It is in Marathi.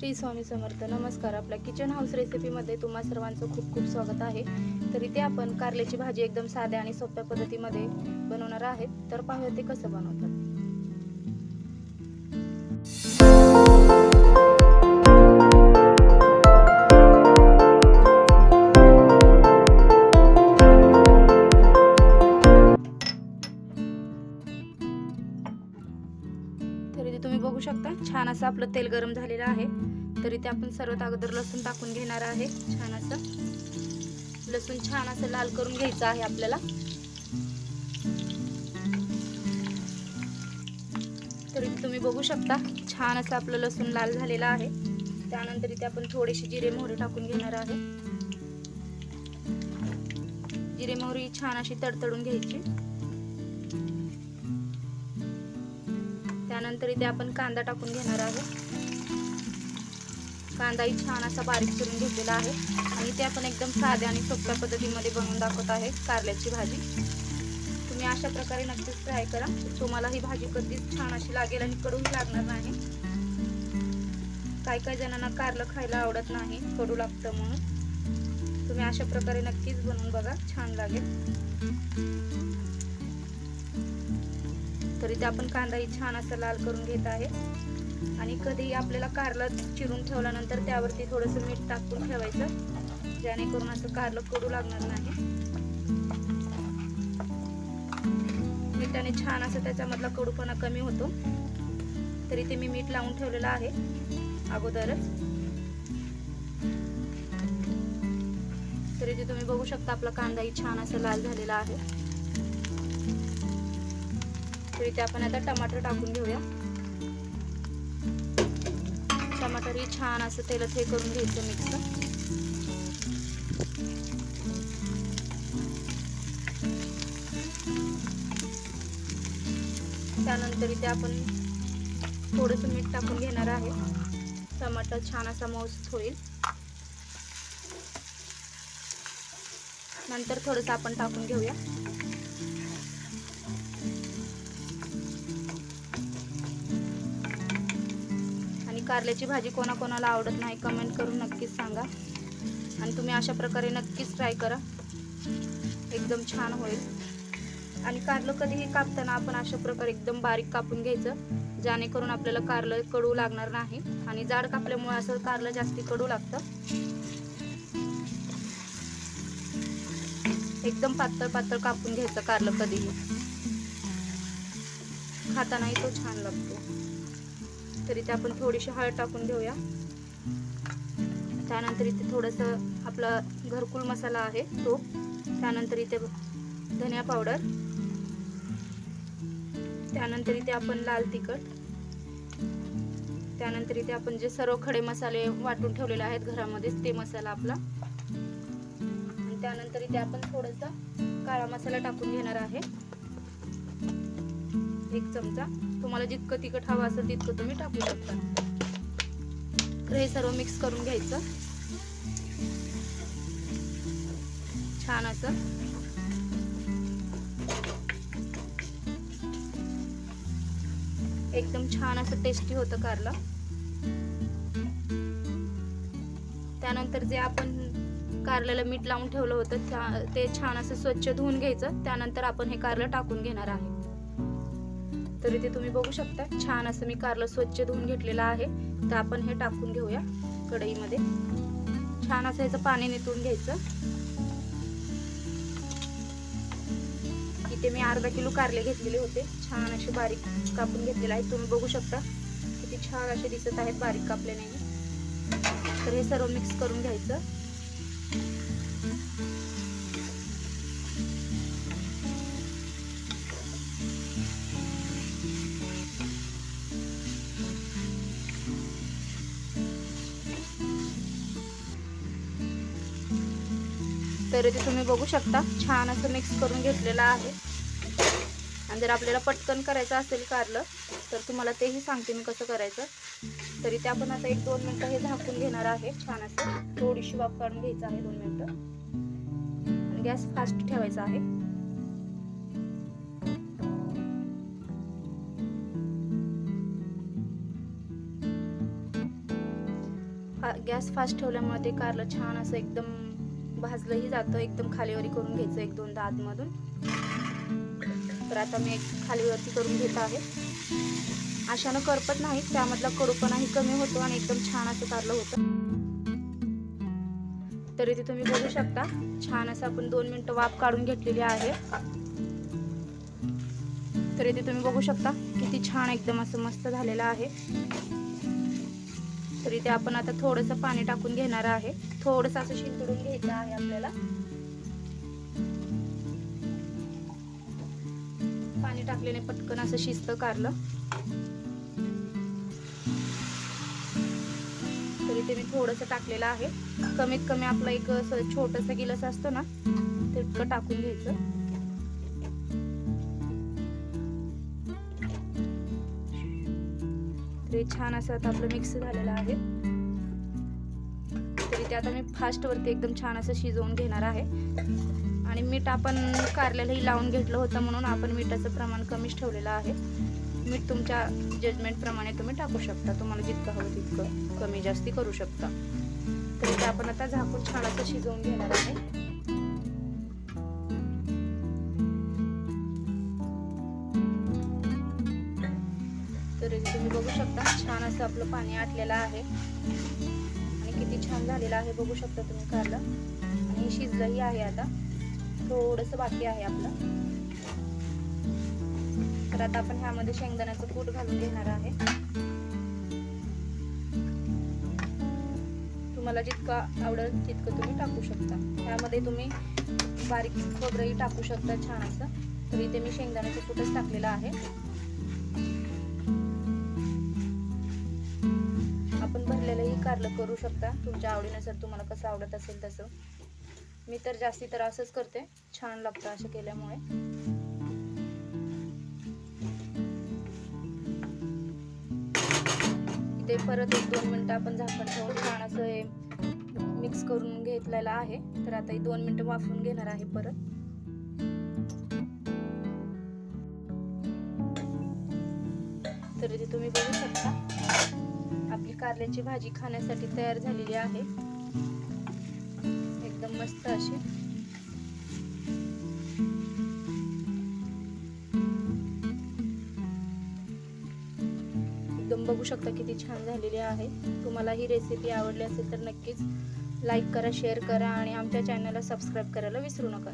श्री स्वामी समर्थ. नमस्कार. आपल्या किचन हाऊस रेसिपीमध्ये तुम्हा सर्वांचं खूप खूप स्वागत आहे. तर इथे आपण कारल्याची भाजी एकदम साध्या आणि सोप्या पद्धतीमध्ये बनवणार आहेत. तर पाहूया ते कसं बनवतात. तर इथे तुम्ही बघू शकता. छान असं आपलं तेल गरम झालेलं आहे. तर इथे आपण सर्वात अगोदर लसूण टाकून घेणार आहे. छान असं. लसूण छान असं लाल करून घ्यायचं आहे आपल्याला. तर इथे तुम्ही बघू शकता छान असं आपलं लसूण लाल झालेलं आहे. त्यानंतर इथे आपण थोडेसे जिरे मोहरी टाकून घेणार आहे. जिरे मोहरी छान अशी तडतडून घ्यायची. त्यानंतर इथे आपण कांदा टाकून घेणार आहोत. कांदाही छान असा बारीक चिरून घेतलेला आहे. आणि ते आपण एकदम साध्या आणि सोप्या पद्धतीमध्ये बनवून दाखवत आहे कारल्याची भाजी. तुम्ही अशा प्रकारे नक्कीच ट्राय करा. तुम्हाला ही भाजी कधीच छान अशी लागेल आणि कडूही लागणार नाही. काही काही जणांना कारलं खायला आवडत नाही कडू लागतं म्हणून. तुम्ही अशा प्रकारे नक्कीच बनवून बघा छान लागेल. तरी ते आपण कांदाही छान असं लाल करून घेत आहे. आणि कधी आपल्याला कारलं चिरून ठेवल्यानंतर त्यावरती थोडंसं मीठ टाकून ठेवायचं जेणेकरून असं कारलं कडू लागणार नाही. मीठाने छान असं त्याच्यामधला कडूपणा कमी होतो. तरी ते मी मीठ लावून ठेवलेलं आहे अगोदरच. तरी ते तुम्ही बघू शकता आपला कांदाही छान असं लाल झालेला आहे. इथे आपण आता टमाटर टाकून घेऊया. टमाटर ही छान असं तेलात हे करून घ्यायचं मिक्स. त्यानंतर इथे आपण थोडंसं मीठ टाकून घेणार आहे. टमाटर छान असा मऊसूत होईल. नंतर थोडंसं आपण टाकून घेऊया. कारल्याची भाजी कोणाकोणाला आवडत नाही कमेंट करून नक्कीच सांगा. आणि तुम्ही अशा प्रकारे नक्कीच ट्राय करा. एकदम छान होईल. आणि कारलं कधीही कापताना आपण अशा प्रकारे एकदम बारीक कापून घ्यायचं जेणेकरून आपल्याला कारलं कडू लागणार नाही. आणि जाड कापल्यामुळे असं कारलं जास्ती कडू लागतं. एकदम पातळ पातळ कापून घ्यायचं कारलं कधीही. खातानाही तो छान लागतो. तरी ते आपण थोडीशी हळद टाकून घेऊया. त्यानंतर इथे थोडंसं आपला घरकुल मसाला आहे तो. त्यानंतर इथे धनिया पावडर. त्यानंतर इथे आपण लाल तिखट. त्यानंतर इथे आपण जे सर्व खडे मसाले वाटून ठेवलेले आहेत घरामध्येच ते मसाला आपला. आणि त्यानंतर इथे आपण थोडंसं काळा मसाला टाकून घेणार आहे. एक चमचा. तुम्हाला जितकं तिखट हवं असेल तितकं तुम्ही टाकू शकता. तर हे सर्व मिक्स करून घ्यायचं. छान असं. एकदम छान असं टेस्टी होतं कारला. त्यानंतर जे आपण कारल्याला मीठ लावून ठेवलं होतं त्या- ते छान असं स्वच्छ धुवून घ्यायचं. त्यानंतर आपण हे कारलं टाकून घेणार आहे. तर इथे तुम्ही बघू शकता. छान असं मी कारलं स्वच्छ धुवून घेतलेलं आहे. तर आपण हे टाकून घेऊया कढईमध्ये. छान असं याचं पाणी नितळून घ्यायचं. इथे मी अर्धा किलो कारले घेतलेले होते. छान असे बारीक कापून घेतलेले आहेत तुम्ही बघू शकता किती छान असे दिसत आहेत बारीक कापले नाही तर हे सर्व मिक्स करून घ्यायचं. तर इथे तुम्ही बघू शकता छान असं मिक्स करून घेतलेलं आहे. आणि जर आपल्याला पटकन करायचं असेल कारलं तर तुम्हाला तेही सांगते मी कसं करायचं. तरी ते आपण आता एक दोन मिनटं हे झाकून घेणार आहे. छान असं थोडीशी वाफ काढून घ्यायचं आहे दोन मिनटं. गॅस फास्ट ठेवायचा आहे. फा गॅस फास्ट ठेवल्यामुळे ते कारलं छान असं एकदम भाजलंही जातं एकदम खालीवरी करून घ्यायचं एक दोनदा आतमधून. तर आता मी एक खालीवरती करून घेत आहे. अशानं करपत नाही त्यामधला कडूपणाही कमी होतो आणि एकदम छान असं कारलं होतं. तरी ते तुम्ही बघू शकता छान असं आपण दोन मिनटं वाफ काढून घेतलेली आहे. तरी ते तुम्ही बघू शकता किती छान एकदम असं मस्त झालेलं आहे. तर इथे आपण आता थोडंसं पाणी टाकून घेणार आहे. थोडंसं असं शिंपडून घ्यायचं आहे आपल्याला. पाणी टाकल्याने पटकन असं शिस्त कारलं. तर इथे मी थोडंसं टाकलेलं आहे. कमीत कमी आपलं एक असं छोटंसं गिलास असतो ना तितकं टाकून घ्यायचं. तर छान असं आता आपलं मिक्स झालेलं आहे. तरी ते आता मी फास्टवरती एकदम छान असं शिजवून घेणार आहे. आणि मीठ आपण कारल्यालाही लावून घेतलं होतं म्हणून आपण मिठाचं प्रमाण कमीच ठेवलेलं आहे. मीठ तुमच्या जजमेंटप्रमाणे तुम्ही टाकू शकता. तुम्हाला जितकं हवं तितकं कमी जास्ती करू शकता. तरी ते आपण आता झाकून छान असं शिजवून घेणार आहे. बघू शकता. छान असं आपलं पाणी आटलेलं आहे. आणि किती छान झालेलं आहे बघू शकता तुम्ही कारलं आणि शिजलंही आहे आता. थोडंसं बाकी आहे आपलं. तर आता आपण ह्यामध्ये शेंगदाण्याचं कूट घालून घेणार आहे. तुम्हाला जितकं आवडेल तितकं तुम्ही टाकू शकता. ह्यामध्ये तुम्ही बारीक खोबरंही टाकू शकता छान असं. तर इथे मी शेंगदाण्याचं कूटच टाकलेलं आहे. भरलेलंही कारलं करू शकता. तुमच्या आवडीनुसार तुम्हाला कसं आवडत असेल तसं. मी तर जास्ती तर असंच करते. छान लागतं असं केल्यामुळे. इथे परत एक दोन मिनटं आपण झाकण ठेवून छान असं हे मिक्स करून घेतलेलं आहे. तर आता ही दोन मिनटं वाफवून घेणार आहे परत. तर इथे तुम्ही बघू शकता. कारल्याची भाजी खाण्यासाठी तयार झालेली आहे. एकदम मस्त अशी. एकदम बघू शकता किती छान झालेली आहे. तुम्हाला ही रेसिपी आवडली असेल तर नक्कीच लाईक करा शेअर करा आणि आमच्या चॅनलला सबस्क्राईब करायला विसरू नका.